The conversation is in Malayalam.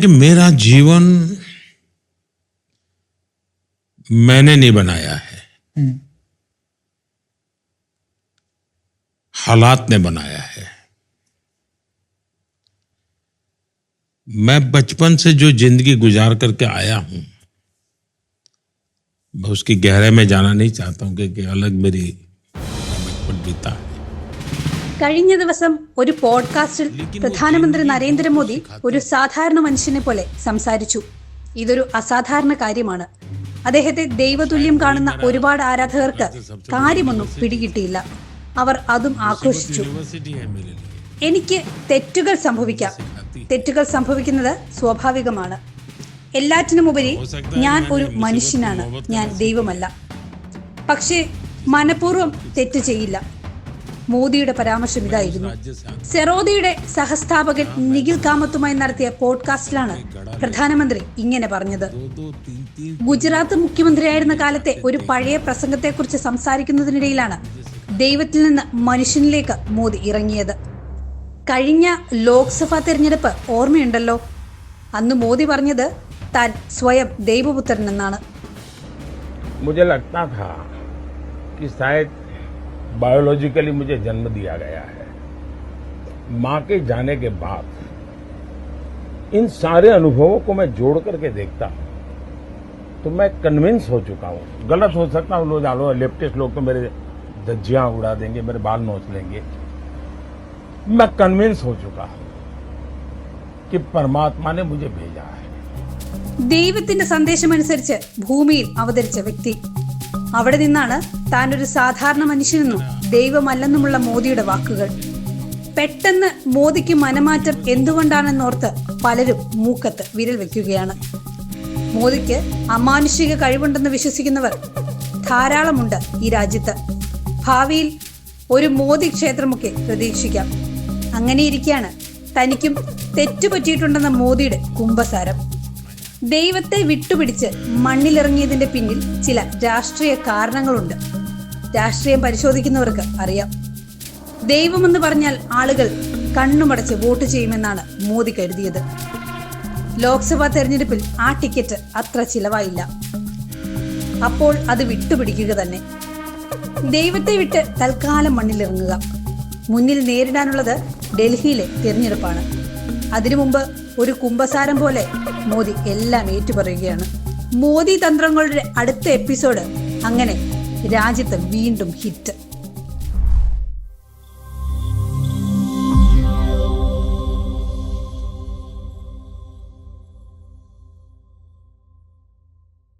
कि मेरा जीवन मैंने नहीं बनाया है। हालात ने बनाया है। मैं बचपन से जो ज़िंदगी गुजार करके आया हूँ मैं उसकी गहराई में जाना नहीं चाहता हूँ कि, कि अलग मेरी बचपन बीता। है കഴിഞ്ഞ ദിവസം ഒരു പോഡ്കാസ്റ്റിൽ പ്രധാനമന്ത്രി നരേന്ദ്രമോദി ഒരു സാധാരണ മനുഷ്യനെ പോലെ സംസാരിച്ചു. ഇതൊരു അസാധാരണ കാര്യമാണ്. അദ്ദേഹത്തെ ദൈവതുല്യം കാണുന്ന ഒരുപാട് ആരാധകർക്ക് കാര്യമൊന്നും പിടികിട്ടിയില്ല. അവർ അതും ആഘോഷിച്ചു. എനിക്ക് തെറ്റുകൾ സംഭവിക്കാം. തെറ്റുകൾ സംഭവിക്കുന്നത് സ്വാഭാവികമാണ്. എല്ലാറ്റിനുമുപരി ഞാൻ ഒരു മനുഷ്യനാണ്. ഞാൻ ദൈവമല്ല. പക്ഷേ മനഃപൂർവം തെറ്റ് ചെയ്യില്ല. മോദിയുടെ പരാമർശം ഇതായിരുന്നു राज्य से आते സെറോദിയുടെ സഹസ്ഥാപകൻ നിഖിൽ കാമത്തുമായി നടത്തിയ പോഡ്കാസ്റ്റിലാണ് പ്രധാനമന്ത്രി ഇങ്ങനെ പറഞ്ഞത് दो दो तीन तीन ഗുജറാത്ത് മുഖ്യമന്ത്രിയായിരുന്ന കാലത്തെ ഒരു പഴയ പ്രസംഗത്തെക്കുറിച്ച് സംസാരിക്കുന്നതിനിടയിലാണ് ദൈവത്തിൽ നിന്ന് മനുഷ്യനിലേക്ക് മോദി ഇറങ്ങിയത് കഴിഞ്ഞ ലോക്സഭാ തെരഞ്ഞെടുപ്പ് ഓർമ്മയുണ്ടല്ലോ അന്ന് മോദി പറഞ്ഞത് താൻ സ്വയം ദൈവപുത്രൻ എന്നാണ് मुझे लगता था कि शायद बायोलॉजिकली मुझे जन्म दिया गया है मां के जाने के बाद इन सारे अनुभवों को मैं जोड़ करके देखता हूं तो मैं कन्विंस हो चुका हूं गलत हो सकता हूं लोग जानो लेफ्टिस्ट लोग तो मेरे धज्जियां उड़ा देंगे मेरे बाल नोच लेंगे मैं कन्विंस हो चुका हूं कि परमात्मा ने मुझे भेजा है ദൈവത്തിന്റെ സന്ദേശമനുസരിച്ച് ഭൂമിയിൽ അവതരിച്ച വ്യക്തി അവിടെ നിന്നാണ് താൻ ഒരു സാധാരണ മനുഷ്യനെന്നും ദൈവമല്ലെന്നുമുള്ള മോദിയുടെ വാക്കുകൾ. പെട്ടെന്ന് മോദിക്ക് മനമാറ്റം എന്തുകൊണ്ടാണെന്നോർത്ത് പലരും മൂക്കത്ത് വിരൽ വെക്കുകയാണ്. മോദിക്ക് അമാനുഷിക കഴിവുണ്ടെന്ന് വിശ്വസിക്കുന്നവർ ധാരാളമുണ്ട് ഈ രാജ്യത്ത്. ഭാവിയിൽ ഒരു മോദി ക്ഷേത്രമൊക്കെ പ്രതീക്ഷിക്കാം. അങ്ങനെയിരിക്കെയാണ് തനിക്കും തെറ്റുപറ്റിയിട്ടുണ്ടെന്ന മോദിയുടെ കുംഭസാരം. ദൈവത്തെ വിട്ടുപിടിച്ച് മണ്ണിലിറങ്ങിയതിന്റെ പിന്നിൽ ചില രാഷ്ട്രീയ കാരണങ്ങളുണ്ട്. രാഷ്ട്രീയം പരിശോധിക്കുന്നവർക്ക് അറിയാം. ദൈവമെന്ന് പറഞ്ഞാൽ ആളുകൾ കണ്ണുമടച്ച് വോട്ട് ചെയ്യുമെന്നാണ് മോദി കരുതിയത്. ലോക്സഭാ തെരഞ്ഞെടുപ്പിൽ ആ ടിക്കറ്റ് അത്ര ചിലവായില്ല. അപ്പോൾ അത് വിട്ടുപിടിക്കുക തന്നെ. ദൈവത്തെ വിട്ട് തൽക്കാലം മണ്ണിലിറങ്ങുക. മുന്നിൽ നേരിടാനുള്ളത് ഡൽഹിയിലെ തിരഞ്ഞെടുപ്പാണ്. അതിനു മുമ്പ് ഒരു കുംഭസാരം പോലെ മോദി എല്ലാം ഏറ്റുപറയുകയാണ്. മോദി തന്ത്രങ്ങളുടെ അടുത്ത എപ്പിസോഡ് അങ്ങനെ രാജ്യത്ത് വീണ്ടും ഹിറ്റ്.